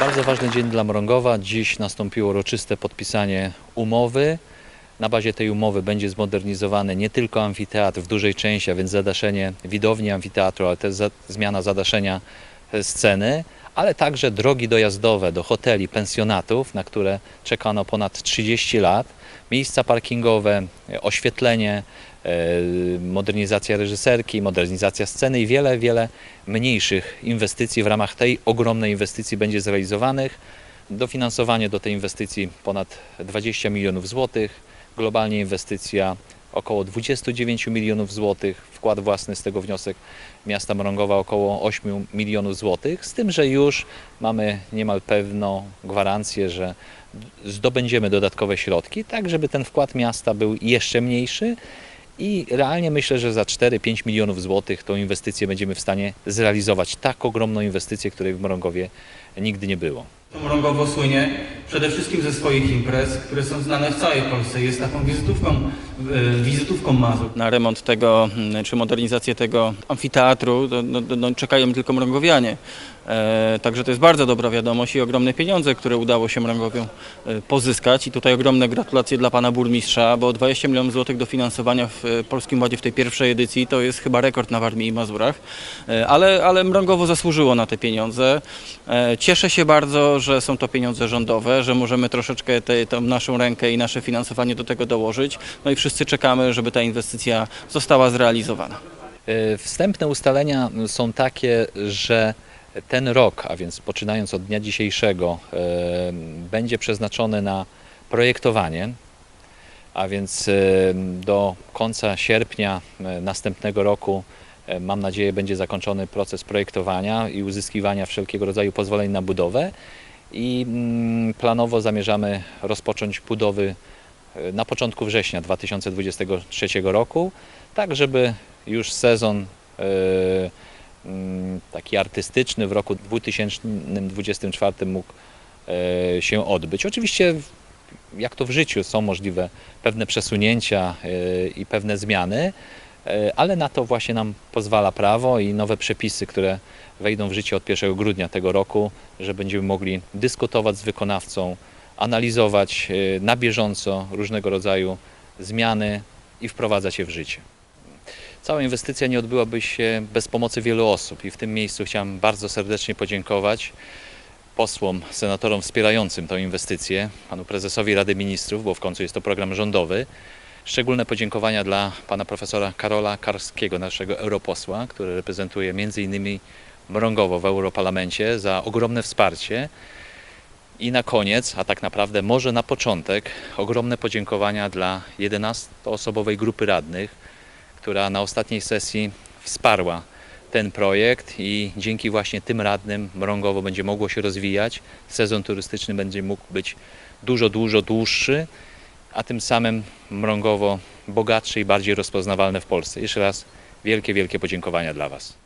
Bardzo ważny dzień dla Mrągowa. Dziś nastąpiło uroczyste podpisanie umowy. Na bazie tej umowy będzie zmodernizowany nie tylko amfiteatr w dużej części, a więc zadaszenie widowni amfiteatru, ale też zmiana zadaszenia e, sceny, ale także drogi dojazdowe do hoteli, pensjonatów, na które czekano ponad 30 lat, miejsca parkingowe, oświetlenie, e, modernizacja reżyserki, modernizacja sceny i wiele, wiele mniejszych inwestycji w ramach tej ogromnej inwestycji będzie zrealizowanych. Dofinansowanie do tej inwestycji ponad 20 milionów złotych, globalnie inwestycja około 29 milionów złotych, wkład własny z tego wniosek miasta Mrągowa około 8 milionów złotych, z tym, że już mamy niemal pewną gwarancję, że zdobędziemy dodatkowe środki, tak żeby ten wkład miasta był jeszcze mniejszy i realnie myślę, że za 4-5 milionów złotych tą inwestycję będziemy w stanie zrealizować. Tak ogromną inwestycję, której w Mrągowie nigdy nie było. Mrągowo słynie przede wszystkim ze swoich imprez, które są znane w całej Polsce. Jest taką wizytówką, e, wizytówką Mazur. na remont tego, mm, czy modernizację tego amfiteatru to, no, no, czekają tylko mrągowianie. E, także to jest bardzo dobra wiadomość i ogromne pieniądze, które udało się Mrągowiu e, pozyskać. I tutaj ogromne gratulacje dla pana burmistrza, bo 20 milionów złotych dofinansowania w e, Polskim Ładzie w tej pierwszej edycji to jest chyba rekord na Warmii i Mazurach. Ale, ale Mrągowo zasłużyło na te pieniądze. Cieszę się bardzo, że są to pieniądze rządowe, że możemy troszeczkę tę tą naszą rękę i nasze finansowanie do tego dołożyć. No i wszyscy czekamy, żeby ta inwestycja została zrealizowana. Wstępne ustalenia są takie, że ten rok, a więc poczynając od dnia dzisiejszego, e, będzie przeznaczony na projektowanie, a więc e, do końca sierpnia e, następnego roku mam nadzieję będzie zakończony proces projektowania i uzyskiwania wszelkiego rodzaju pozwoleń na budowę. I mm, planowo zamierzamy rozpocząć budowy na początku września 2023 roku, tak żeby już sezon taki artystyczny w roku 2024 mógł e, się odbyć. Oczywiście jak to w życiu są możliwe pewne przesunięcia e, i pewne zmiany, e, ale na to właśnie nam pozwala prawo i nowe przepisy, które wejdą w życie od 1 grudnia tego roku, że będziemy mogli dyskutować z wykonawcą, analizować na bieżąco różnego rodzaju zmiany i wprowadzać je w życie. Cała inwestycja nie odbyłaby się bez pomocy wielu osób i w tym miejscu chciałem bardzo serdecznie podziękować posłom, senatorom wspierającym tę inwestycję, panu prezesowi Rady Ministrów, bo w końcu jest to program rządowy. Szczególne podziękowania dla pana profesora Karola Karskiego, naszego europosła, który reprezentuje m.in. Mrągowo w Europarlamencie za ogromne wsparcie. I na koniec, a tak naprawdę może na początek, ogromne podziękowania dla 11-osobowej grupy radnych, która na ostatniej sesji wsparła ten projekt i dzięki właśnie tym radnym Mrągowo będzie mogło się rozwijać. Sezon turystyczny będzie mógł być dużo, dużo dłuższy, a tym samym Mrągowo bogatsze i bardziej rozpoznawalne w Polsce. Jeszcze raz wielkie, wielkie podziękowania dla Was.